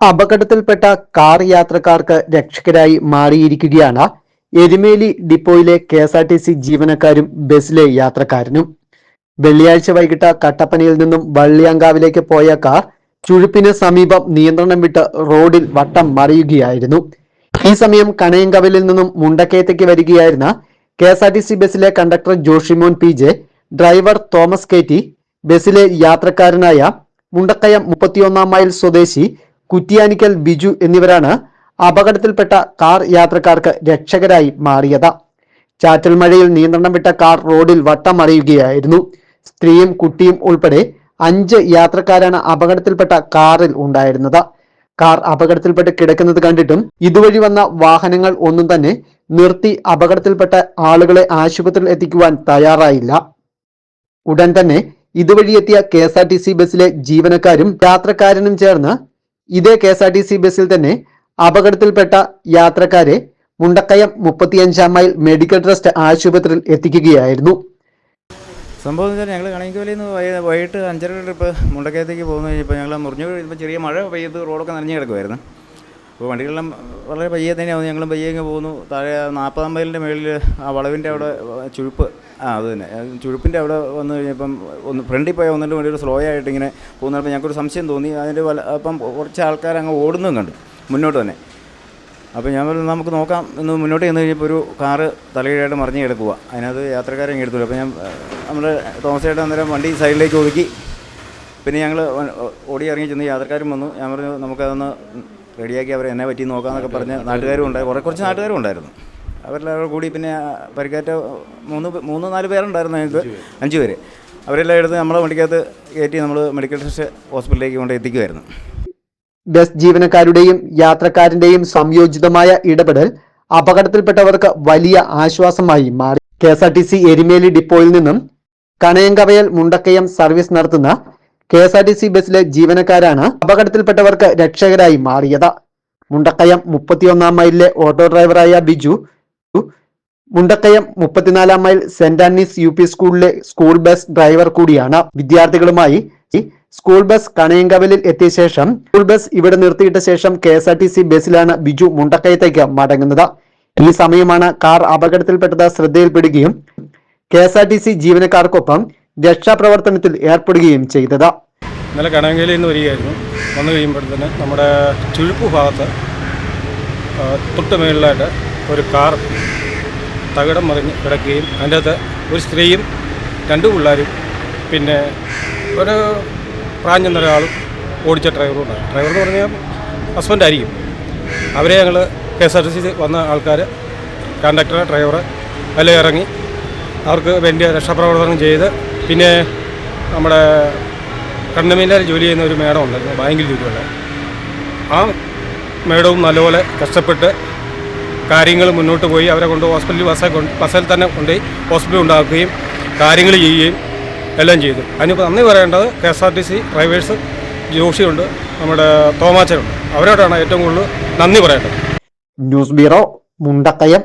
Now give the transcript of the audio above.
അപകടത്തിൽപ്പെട്ട കാർ യാത്രക്കാർക്ക് രക്ഷകരായി മാറിയിരിക്കുകയാണ് Erumeli ഡിപ്പോയിലെ K S R T C ജീവനക്കാരും ബസ്സിലെ യാത്രക്കാരനും. വെള്ളിയാഴ്ച വൈകിട്ട് കട്ടപ്പനയിൽ നിന്നും വള്ളിയങ്കാവിലേക്ക് പോയ കാർ ചുഴുപ്പിന് സമീപം നിയന്ത്രണം വിട്ട് റോഡിൽ വട്ടം മറിയുകയായിരുന്നു. ഈ സമയം കണയങ്കവലിൽ നിന്നും മുണ്ടക്കയത്തേക്ക് വരികയായിരുന്ന K S R T C ബസ്സിലെ conductor Joshimon P J driver Thomas K T ബസ്സിലെ യാത്രക്കാരനായ മുണ്ടക്കയം മുപ്പത്തിയൊന്നാം മൈൽ സ്വദേശി കുറ്റിയാനിക്കൽ ബിജു എന്നിവരാണ് അപകടത്തിൽപ്പെട്ട കാർ യാത്രക്കാർക്ക് രക്ഷകരായി മാറിയത്. ചാറ്റൽ മഴയിൽ നിയന്ത്രണം വിട്ട കാർ റോഡിൽ വട്ടം അറിയുകയായിരുന്നു സ്ത്രീയും കുട്ടിയും ഉൾപ്പെടെ അഞ്ച് യാത്രക്കാരാണ് അപകടത്തിൽപ്പെട്ട കാറിൽ ഉണ്ടായിരുന്നത്. കാർ അപകടത്തിൽപ്പെട്ട് കിടക്കുന്നത് കണ്ടിട്ടും ഇതുവഴി വന്ന വാഹനങ്ങൾ ഒന്നും തന്നെ നിർത്തി അപകടത്തിൽപ്പെട്ട ആളുകളെ ആശുപത്രിയിൽ എത്തിക്കുവാൻ തയ്യാറായില്ല. ഉടൻ തന്നെ ഇതുവഴി എത്തിയ K S R T C ബസ്സിലെ ജീവനക്കാരും യാത്രക്കാരനും ചേർന്ന് ഇതേ K S R T C ബസ്സിൽ തന്നെ അപകടത്തിൽപ്പെട്ട യാത്രക്കാരെ മുണ്ടക്കയം മുപ്പത്തിയഞ്ചാം മൈൽ മെഡിക്കൽ ട്രസ്റ്റ് ആശുപത്രിയിൽ എത്തിക്കുകയായിരുന്നു. സംഭവം എന്ന് വെച്ചാൽ ഞങ്ങൾ കണിക്കോലിൽ നിന്ന് വൈകിട്ട് അഞ്ചര ട്രിപ്പ് മുണ്ടക്കയത്തേക്ക് പോകുന്ന കഴിഞ്ഞപ്പോൾ ഞങ്ങൾ മുറിഞ്ഞു ഇപ്പോൾ ചെറിയ മഴ പെയ്ത് റോഡൊക്കെ നനഞ്ഞു കിടക്കുമായിരുന്നു അപ്പോൾ വണ്ടികളെല്ലാം വളരെ പയ്യെ തന്നെയാണ് ഞങ്ങളും പയ്യെ ഇങ്ങ് പോകുന്നു. താഴെ നാൽപ്പതാം മൈലിന്റെ മേളിൽ ആ വളവിന്റെ അവിടെ ചുഴുപ്പ് ആ അത് തന്നെ. ചുഴുപ്പിന്റെ അവിടെ വന്നു കഴിഞ്ഞപ്പം ഒന്ന് ഫ്രണ്ടിൽ പോയ ഒന്ന് രണ്ട് സ്ലോ ആയിട്ട് ഇങ്ങനെ പോകുന്നപ്പോൾ ഞങ്ങൾക്കൊരു സംശയം തോന്നി. അതിന്റെ വല അപ്പം കുറച്ച് ആൾക്കാർ അങ്ങ് ഓടുന്നതും കണ്ടു. മുന്നോട്ട് തന്നെ. അപ്പോൾ ഞാൻ പറഞ്ഞു നമുക്ക് നോക്കാം. എന്ന് മുന്നോട്ട് ചെന്ന് കഴിഞ്ഞപ്പോൾ ഒരു കാറ് തലകീഴായിട്ട് മറിഞ്ഞ് കിടക്കുക അതിനകത്ത് യാത്രക്കാരെ ഇങ്ങനെ എടുത്തു അപ്പോൾ ഞാൻ നമ്മൾ തോമസ് ചേട്ടൻ അന്നേരം വണ്ടി സൈഡിലേക്ക് ഒതുക്കി. പിന്നെ ഞങ്ങൾ ഓടി ഇറങ്ങി ചെന്ന് യാത്രക്കാരും വന്നു. ഞാൻ പറഞ്ഞു നമുക്കതൊന്ന് റെഡിയാക്കി അവർ എന്നെ പറ്റി നോക്കാമെന്നൊക്കെ പറഞ്ഞ് നാട്ടുകാരും ഉണ്ടായി. കുറേ കുറച്ച് നാട്ടുകാരും ഉണ്ടായിരുന്നു. അവരെല്ലാവരും കൂടി പിന്നെ പരിക്കേറ്റ മൂന്ന് മൂന്ന് നാല് പേരുണ്ടായിരുന്നു ഞങ്ങൾക്ക്. അഞ്ച് പേര്. അവരെല്ലാം എടുത്ത് നമ്മളെ വണ്ടിക്കകത്ത് കയറ്റി നമ്മൾ മെഡിക്കൽ ട്രസ്റ്റ് ഹോസ്പിറ്റലിലേക്ക് കൊണ്ട് എത്തിക്കുമായിരുന്നു ബസ് ജീവനക്കാരുടെയും യാത്രക്കാരന്റെയും സംയോജിതമായ ഇടപെടൽ അപകടത്തിൽപ്പെട്ടവർക്ക് വലിയ ആശ്വാസമായി മാറി. K S R T C Erumeli ഡിപ്പോയിൽ നിന്നും കണയങ്കവയൽ മുണ്ടക്കയം സർവീസ് നടത്തുന്ന K S R T C ബസ്സിലെ ജീവനക്കാരാണ് അപകടത്തിൽപ്പെട്ടവർക്ക് രക്ഷകരായി മാറിയത്. മുണ്ടക്കയം മുപ്പത്തിയൊന്നാം മൈലിലെ ഓട്ടോ ഡ്രൈവറായ ബിജു മുണ്ടക്കയം മുപ്പത്തിനാലാം mile saint Anne's U P സ്കൂളിലെ സ്കൂൾ ബസ് ഡ്രൈവർ കൂടിയാണ്. വിദ്യാർത്ഥികളുമായി സ്കൂൾ ബസ് കണയങ്കവലിൽ എത്തിയ ശേഷം സ്കൂൾ ബസ് ഇവിടെ നിർത്തിയിട്ട ശേഷം K S R T C ബസ്സിലാണ് ബിജു മുണ്ടക്കയത്തേക്ക് മടങ്ങുന്നത്. ഈ സമയമാണ് കാർ അപകടത്തിൽപ്പെട്ടത് ശ്രദ്ധയിൽപ്പെടുകയും K S R T C ജീവനക്കാർക്കൊപ്പം രക്ഷാപ്രവർത്തനത്തിൽ ഏർപ്പെടുകയും ചെയ്തത്. ഇന്നലെ കണങ്കയിലിൽ നിന്ന് വരികയായിരുന്നു. വന്നു കഴിയുമ്പോൾ തന്നെ നമ്മുടെ ചുഴുപ്പ് ഭാഗത്ത് തൊട്ട് മേളിലായിട്ട് ഒരു കാർ തകിടം മറിഞ്ഞ് കിടക്കുകയും അതിന്റെ അകത്ത് ഒരു സ്ത്രീയും രണ്ട് പിള്ളേരും പിന്നെ ഒരു പ്രാഞ്ഞെന്ന ഒരാളും ഓടിച്ച ഡ്രൈവറും ഉണ്ടാകും ഡ്രൈവർ എന്ന് പറഞ്ഞാൽ ഹസ്ബൻഡ് ആയിരിക്കും. അവരെ ഞങ്ങൾ K S R T C വന്ന ആൾക്കാർ കണ്ടക്ടർ ഡ്രൈവർ അല്ലെ ഇറങ്ങി അവർക്ക് വേണ്ടിയ രക്ഷാപ്രവർത്തനം ചെയ്ത് പിന്നെ നമ്മുടെ കണ്ണമേലാൽ ജോലി ചെയ്യുന്ന ഒരു മേഡം ഉണ്ടായിരുന്നു ബാങ്കിൽ ജോലിയുള്ള. ആ മേഡവും നല്ലപോലെ കഷ്ടപ്പെട്ട് കാര്യങ്ങൾ മുന്നോട്ട് പോയി അവരെ കൊണ്ട് ഹോസ്പിറ്റലിൽ ബസ്സെ കൊണ്ട് ബസ്സിൽ തന്നെ കൊണ്ടുപോയി ഹോസ്പിറ്റലിൽ ഉണ്ടാക്കുകയും കാര്യങ്ങൾ ചെയ്യുകയും എല്ലാം ചെയ്തു. അതിനിപ്പോൾ നന്ദി പറയേണ്ടത് K S R T C drivers ജോഷിയുണ്ട് നമ്മുടെ തോമാച്ചനുണ്ട്. അവരോടാണ് ഏറ്റവും കൂടുതൽ നന്ദി പറയേണ്ടത്. News bureau Mundakkayam.